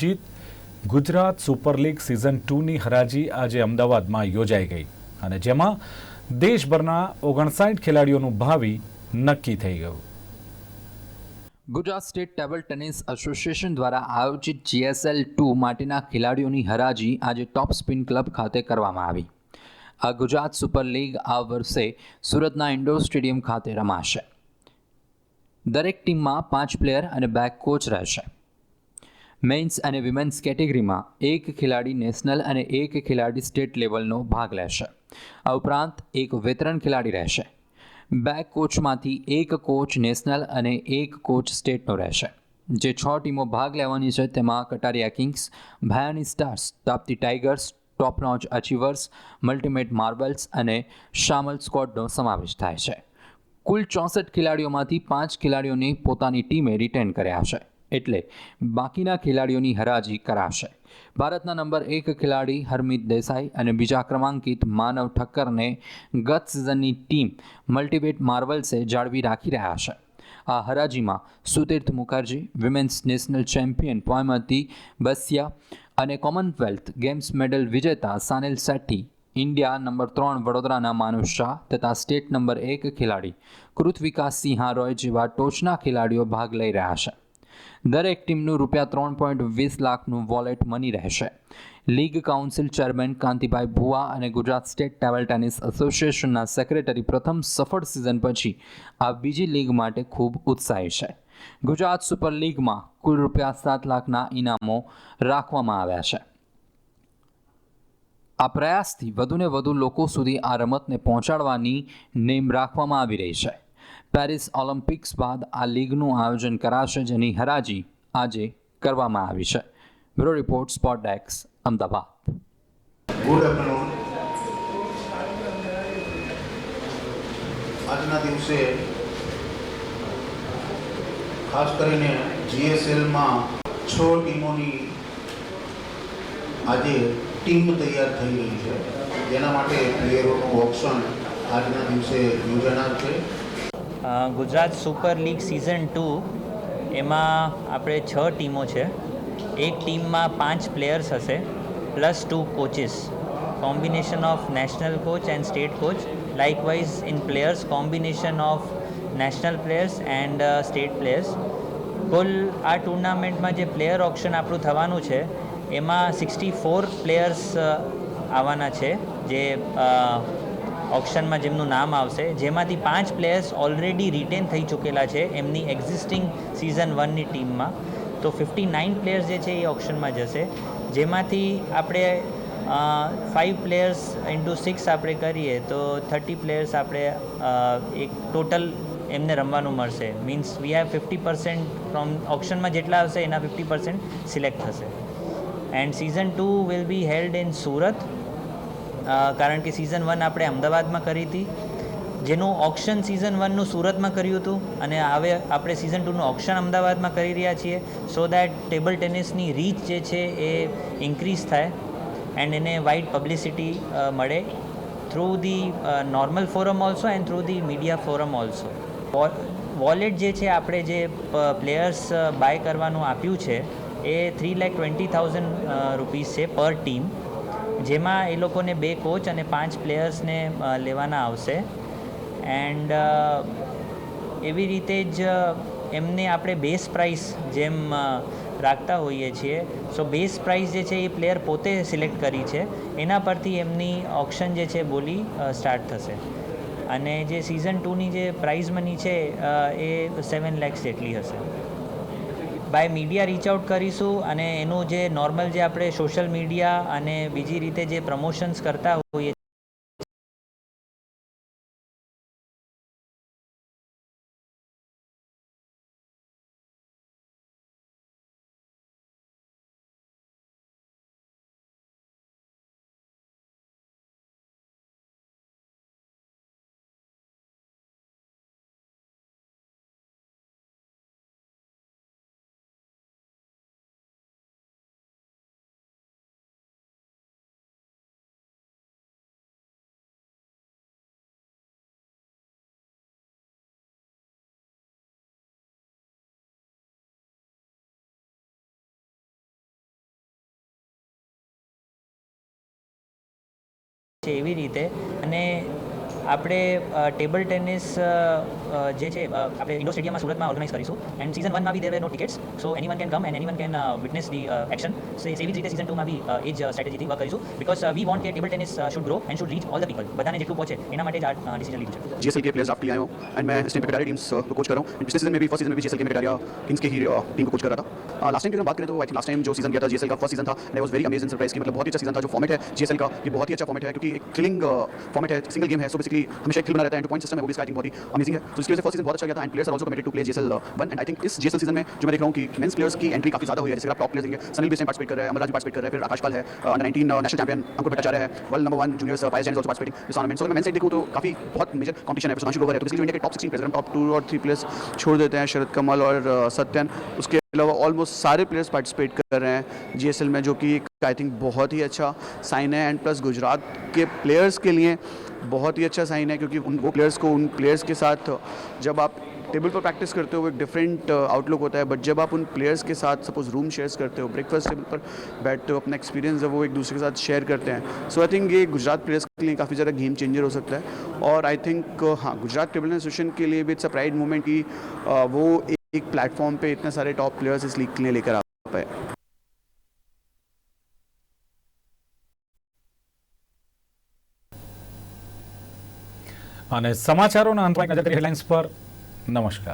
Jeet Gujarat super league season ટુની હરાજી આજે અમદાવાદમાં યોજાઈ ગઈ અને જેમાં દેશભરના ઓગણસાઠ ખેલાડીઓનું ભાવિ નક્કી થઈ ગયું. Gujarat state table tennis association દ્વારા આયોજિત જીએસએલ ટુ માટેના ખેલાડીઓની હરાજી આજે ટોપ સ્પિન ક્લબ ખાતે કરવામાં આવી. આ ગુજરાત સુપર લીગ આ વર્ષે સુરતના ઇન્ડોર સ્ટેડિયમ ખાતે રમાશે. દરેક ટીમમાં પાંચ પ્લેયર અને બે કોચ રહેશે. મેન્સ અને વિમેન્સ કેટેગરીમાં એક ખેલાડી નેશનલ અને એક ખેલાડી સ્ટેટ લેવલનો ભાગ લેશે. આ ઉપરાંત એક વેતરણ ખેલાડી રહેશે. બે કોચમાંથી એક કોચ નેશનલ અને એક કોચ સ્ટેટનો રહેશે. જે છ ટીમો ભાગ લેવાની છે તેમાં Kataria Kings, Bhayani Stars, Tapti Tigers Top Notch Achievers, Multimate Marbles અને શામલ સ્કોડનો સમાવેશ થાય છે. કુલ ચોસઠ ખેલાડીઓમાંથી પાંચ ખેલાડીઓને પોતાની ટીમે રિટેન કર્યા છે. એટલે બાકીના ખેલાડીઓની હરાજી કરાશે. ભારતના નંબર એક ખેલાડી હરમિત દેસાઈ અને બીજા ક્રમાંકિત માનવ ઠક્કરને ગત સિઝનની ટીમ મલ્ટીવેટ માર્વલ્સે જાળવી રાખી રહ્યા છે. આ હરાજીમાં Sutirtha Mukherjee, women's national champion Poymanti Baisya અને કોમનવેલ્થ ગેમ્સ મેડલ વિજેતા સાનિલ શેટ્ટી, ઇન્ડિયા નંબર ત્રણ વડોદરાના માનુષ શાહ તથા સ્ટેટ નંબર એક ખેલાડી કૃત વિકાસ સિંહા રોય જેવા ટોચના ખેલાડીઓ ભાગ લઈ રહ્યા છે. દરેક ટીમનું રૂપિયા ત્રણ પોઈન્ટ વીસ લાખનું વોલેટ મની રહેશે. League council chairman Kantibhai Bhuva અને ગુજરાત સ્ટેટ ટેબલ ટેનિસ એસોસિએશનના સેક્રેટરી પ્રથમ સફળ સિઝન પછી આ બીજી લીગ માટે ખૂબ ઉત્સાહી છે. ગુજરાત સુપર લીગમાં કુલ રૂપિયા સાત લાખના ઇનામો રાખવામાં આવ્યા છે. આ પ્રયાસથી વધુને વધુ લોકો સુધી આ રમતને પહોંચાડવાની નેમ રાખવામાં આવી રહી છે. પેરિસ ઓલિમ્પિક્સ બાદ આ લીગનું આયોજન કરાશે, જેની હરાજી આજે કરવામાં આવી છે. બ્યુરો રિપોર્ટ સ્પોટ ડેક્સ અમદાવાદ. ગુડ આજના દિવસે ખાસ કરીને જીએસએલમાં છ ટીમોની આજે ટીમ તૈયાર થઈ રહી છે. જેના માટે પ્લેયરોનું ઓપ્શન આજના દિવસે યોજાનાર છે. Gujarat super league season two એમાં આપણે છ ટીમો છે. એક ટીમમાં પાંચ પ્લેયર્સ હશે, plus two coaches. Combination of national coach and state coach. Likewise in players, combination of national players and state players. કુલ આ ટુર્નામેન્ટમાં જે પ્લેયર ઓપ્શન આપણું થવાનું છે, એમાં સિક્સટી ફોર પ્લેયર્સ આવવાના છે. જે ઓપ્શનમાં જેમનું નામ આવશે, જેમાંથી પાંચ પ્લેયર્સ ઓલરેડી રિટેન થઈ ચૂકેલા છે એમની એક્ઝિસ્ટિંગ સિઝન વનની ટીમમાં તો ફિફ્ટી નાઇન પ્લેયર્સ જે છે એ ઓપ્શનમાં જશે. જેમાંથી આપણે ફાઇવ પ્લેયર્સ ઇન્ટુ સિક્સ આપણે કરીએ, તો થર્ટી પ્લેયર્સ આપણે એક ટોટલ એમને રમવાનું મળશે. Means we have fifty percent from ઓપ્શનમાં જેટલા આવશે, એના ફિફ્ટી પર્સન્ટ સિલેક્ટ થશે. And season two will be held in Surat કારણ કે સિઝન વન આપણે અમદાવાદમાં કરી હતી. જેનું ઓક્શન સિઝન વનનું સુરતમાં કર્યું હતું અને હવે આપણે સિઝન ટુનું ઓક્શન અમદાવાદમાં કરી રહ્યા છીએ. સો દેટ ટેબલ ટેનિસની રીચ જે છે એ ઇન્ક્રીઝ થાય એન્ડ એને વાઇડ પબ્લિસિટી મળે through the normal forum also and through the media forum also wallet જે છે આપણે જે પ્લેયર્સ બાય કરવાનું આપ્યું છે એ three lakh twenty thousand rupees છે પર ટીમ જેમાં એ લોકોને બે કોચ અને પાંચ પ્લેયર્સને લેવાના આવશે. એન્ડ એવી રીતે જ એમને આપણે બેઝ પ્રાઇસ જેમ રાખતા હોઈએ છીએ. સો બેઝ પ્રાઇસ જે છે એ પ્લેયર પોતે સિલેક્ટ કરી છે. એના પરથી એમની ઓપ્શન જે છે બોલી સ્ટાર્ટ થશે. અને જે સિઝન ટુની જે પ્રાઇઝ મની છે એ સેવન લેક્સ જેટલી હશે. બાય મીડિયા રીચ આઉટ કરીશું અને એનું જે નોર્મલ જે આપણે સોશિયલ મીડિયા અને બીજી રીતે જે પ્રમોશન્સ કરતા હોઈએ છે એવી રીતે. અને આપણે ટેબલ ટેનિસ જે છે અ, આપણે ઇન્ડોર સ્ટેડિયમમાં સુરતમાં ઓર્ગેનાઇઝ કરીશું એન્ડ સિઝન વનમાં be there no tickets so anyone can come and anyone can witness the action so એવી જ રીતે સિઝન ટુમાં બી અ, એ જ સ્ટ્રેટેજીથી વર્ક કરીશું બિકોઝ વી વોન્ટ કે table tennis should grow and should reach all the people બધાને જેટલું પહોંચે એના માટે જ આ ડિસિઝન લીધું છે जीएसएल के प्लेयर्स ड्राफ्ट लिए आए हो एंड मैं इस टाइम पे कटारिया टीम्स को कोच कर रहा हूँ एंड पिछले सीजन में भी फर्स्ट सीजन में भी जीएसएल के कटारिया किंग्स के ही टीम को कोच कर रहा था लास्ट टाइम की अगर बात करें तो आई थिंक लास्ट टाइम जो सीजन गया था जीएसएल का फर्स्ट सीजन था and was very amazing surprise की मतलब बहुत ही अच्छा सीजन था जो फॉर्मेट है जीएसएल का ये बहुत ही अच्छा फॉर्मेट है क्योंकि एक थ्रिलिंग फॉर्मेट है सिंगल गेम है सो बेसिकली हमेशा बना रहता है एंड पॉइंट सिस्टम है, वो भी आई थिंक बहुत ही अमेजिंग है। तो इसकी वजह से फ़र्स्ट सीज़न बहुत अच्छा गया था and players are also committed to play GSL one and I think इस जीएसएल सीज़न में जो मैं देख रहा हूँ कि मेंस प्लेयर्स की एंट्री काफ़ी ज़्यादा हुई है, जैसे आप टॉप प्लेयर्स देंगे सनील बिस्टेन पार्टिसिपेट कर रहे हैं अमरराज पार्टिसिपेट कर रहे हैं, फिर आकाश पाल है under 19 national champion Ankur Bhattacharya है world number one juniors Payas Jain also participating this tournament so मैं मेंस देखूँ तो काफ़ी बहुत मेजर कंपटीशन है सुधांशु ग्रोवर है तो बेसिकली इंडिया के टॉप 16 प्लेयर्स टॉप टू और थ्री प्लेयर्स छोड़ देते हैं शरद कमल और सत्यन। उसके अलावा ऑलमोस्ट सारे प्लेयर्स पार्टिसिपेट कर रहे हैं जीएसएल में जो कि आई थिंक बहुत ही अच्छा साइन है एंड प्लस गुजरात के प्लेयर्स के लिए बहुत ही अच्छा साइन है क्योंकि उन वो प्लेयर्स को उन प्लेयर्स के साथ जब आप टेबल पर प्रैक्टिस करते हो एक डिफरेंट आउटलुक होता है बट जब आप उन प्लेयर्स के साथ सपोज़ रूम शेयर्स करते हो ब्रेकफास्ट टेबल पर बैठते हो अपना एक्सपीरियंस है वो एक दूसरे के साथ शेयर करते हैं। सो आई थिंक ये गुजरात प्लेयर्स के लिए काफ़ी ज़्यादा गेम चेंजर हो सकता है। और आई थिंक हाँ गुजरात टेबल एसोसिएशन के लिए भी इट्स अ प्राइड मोमेंट कि अ, वो एक प्लेटफॉर्म पे इतने सारे टॉप प्लेयर्स इस लीग के लिए लेकर आ पाए અને સમાચારોના અંતમાં એક નજર કરી હેડલાઇન્સ પર નમસ્કાર